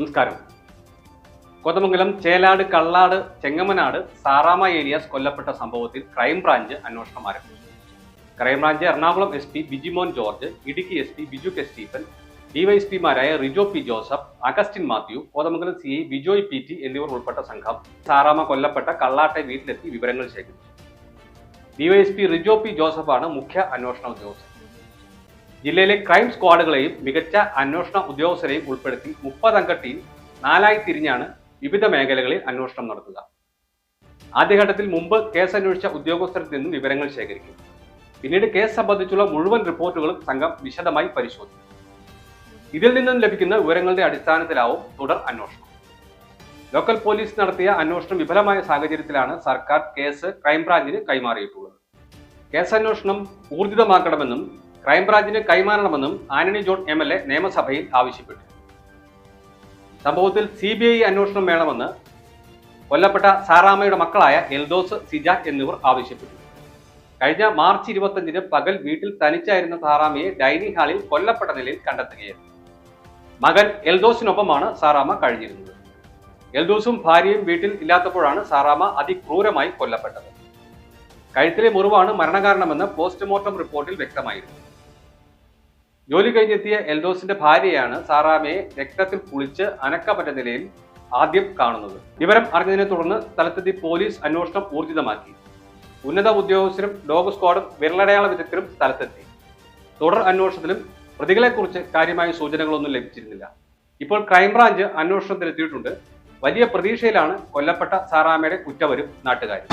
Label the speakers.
Speaker 1: നമസ്കാരം. കോതമംഗലം ചേലാട് കള്ളാട് ചെങ്ങമനാട് സാറാമ ഏരിയാസ് കൊല്ലപ്പെട്ട സംഭവത്തിൽ ക്രൈംബ്രാഞ്ച് അന്വേഷണം ആരംഭിച്ചു. Crime branch Ernakulam S P Bijimon George Idukki S P Biju K Stephen ഡിവൈഎസ്പിമാരായ Rijo P Joseph Augustine Mathew Kothamangalam C I Bijoy P T എന്നിവർ ഉൾപ്പെട്ട സംഘം സാറാമ കൊല്ലപ്പെട്ട കള്ളാട്ടെ വീട്ടിലെത്തി വിവരങ്ങൾ ശേഖരിച്ചു. ഡിവൈഎസ്പി റിജോ പി ജോസഫാണ് മുഖ്യ അന്വേഷണ ഉദ്യോഗസ്ഥൻ. ജില്ലയിലെ ക്രൈം സ്ക്വാഡുകളെയും മികച്ച അന്വേഷണ ഉദ്യോഗസ്ഥരെയും ഉൾപ്പെടുത്തി മുപ്പതംഗ ടീം നാലായി തിരിഞ്ഞാണ് വിവിധ മേഖലകളിൽ അന്വേഷണം നടത്തുക. ആദ്യഘട്ടത്തിൽ മുമ്പ് കേസ് അന്വേഷിച്ച ഉദ്യോഗസ്ഥരിൽ നിന്നും വിവരങ്ങൾ ശേഖരിക്കും. പിന്നീട് കേസ് സംബന്ധിച്ചുള്ള മുഴുവൻ റിപ്പോർട്ടുകളും സംഘം വിശദമായി പരിശോധിക്കും. ഇതിൽ നിന്നും ലഭിക്കുന്ന വിവരങ്ങളുടെ അടിസ്ഥാനത്തിലാവും തുടർ അന്വേഷണം. ലോക്കൽ പോലീസ് നടത്തിയ അന്വേഷണം വിഫലമായ സാഹചര്യത്തിലാണ് സർക്കാർ കേസ് ക്രൈംബ്രാഞ്ചിന് കൈമാറിയിട്ടുള്ളത്. കേസന്വേഷണം ഊർജിതമാക്കണമെന്നും ക്രൈംബ്രാഞ്ചിന് കൈമാറണമെന്നും Antony John M L A നിയമസഭയിൽ ആവശ്യപ്പെട്ടു. സംഭവത്തിൽ സി ബി ഐ അന്വേഷണം വേണമെന്ന് കൊല്ലപ്പെട്ട സാറാമയുടെ മക്കളായ എൽദോസ് സിജ എന്നിവർ ആവശ്യപ്പെട്ടു. കഴിഞ്ഞ മാർച്ച് ഇരുപത്തഞ്ചിന് പകൽ വീട്ടിൽ തനിച്ചായിരുന്ന സാറാമയെ ഡൈനിങ് ഹാളിൽ കൊല്ലപ്പെട്ട നിലയിൽ കണ്ടെത്തുകയായിരുന്നു. മകൻ എൽദോസിനൊപ്പമാണ് സാറാമ കഴിഞ്ഞിരുന്നത്. എൽദോസും ഭാര്യയും വീട്ടിൽ ഇല്ലാത്തപ്പോഴാണ് സാറാമ അതിക്രൂരമായി കൊല്ലപ്പെട്ടത്. കഴുത്തിലെ മുറിവാണ് മരണകാരണമെന്ന് പോസ്റ്റ്മോർട്ടം റിപ്പോർട്ടിൽ വ്യക്തമായിരുന്നു. ജോലി കഴിഞ്ഞെത്തിയ എൽദോസിന്റെ ഭാര്യയാണ് സാറാമയെ രക്തത്തിൽ കുളിച്ച് അനക്കമറ്റ നിലയിൽ ആദ്യം കാണുന്നത്. വിവരം അറിഞ്ഞതിനെ തുടർന്ന് സ്ഥലത്തെത്തി പോലീസ് അന്വേഷണം ഊർജിതമാക്കി. ഉന്നത ഉദ്യോഗസ്ഥരും ഡോഗ് സ്ക്വാഡും വിരലടയാള വിദഗ്ധരും സ്ഥലത്തെത്തി. തുടർ അന്വേഷണത്തിലും പ്രതികളെക്കുറിച്ച് കാര്യമായ സൂചനകളൊന്നും ലഭിച്ചിരുന്നില്ല. ഇപ്പോൾ ക്രൈംബ്രാഞ്ച് അന്വേഷണത്തിലെത്തിയിട്ടുണ്ട്. വലിയ പ്രതീക്ഷയിലാണ് കൊല്ലപ്പെട്ട സാറാമയുടെ കുറ്റവരും നാട്ടുകാരും.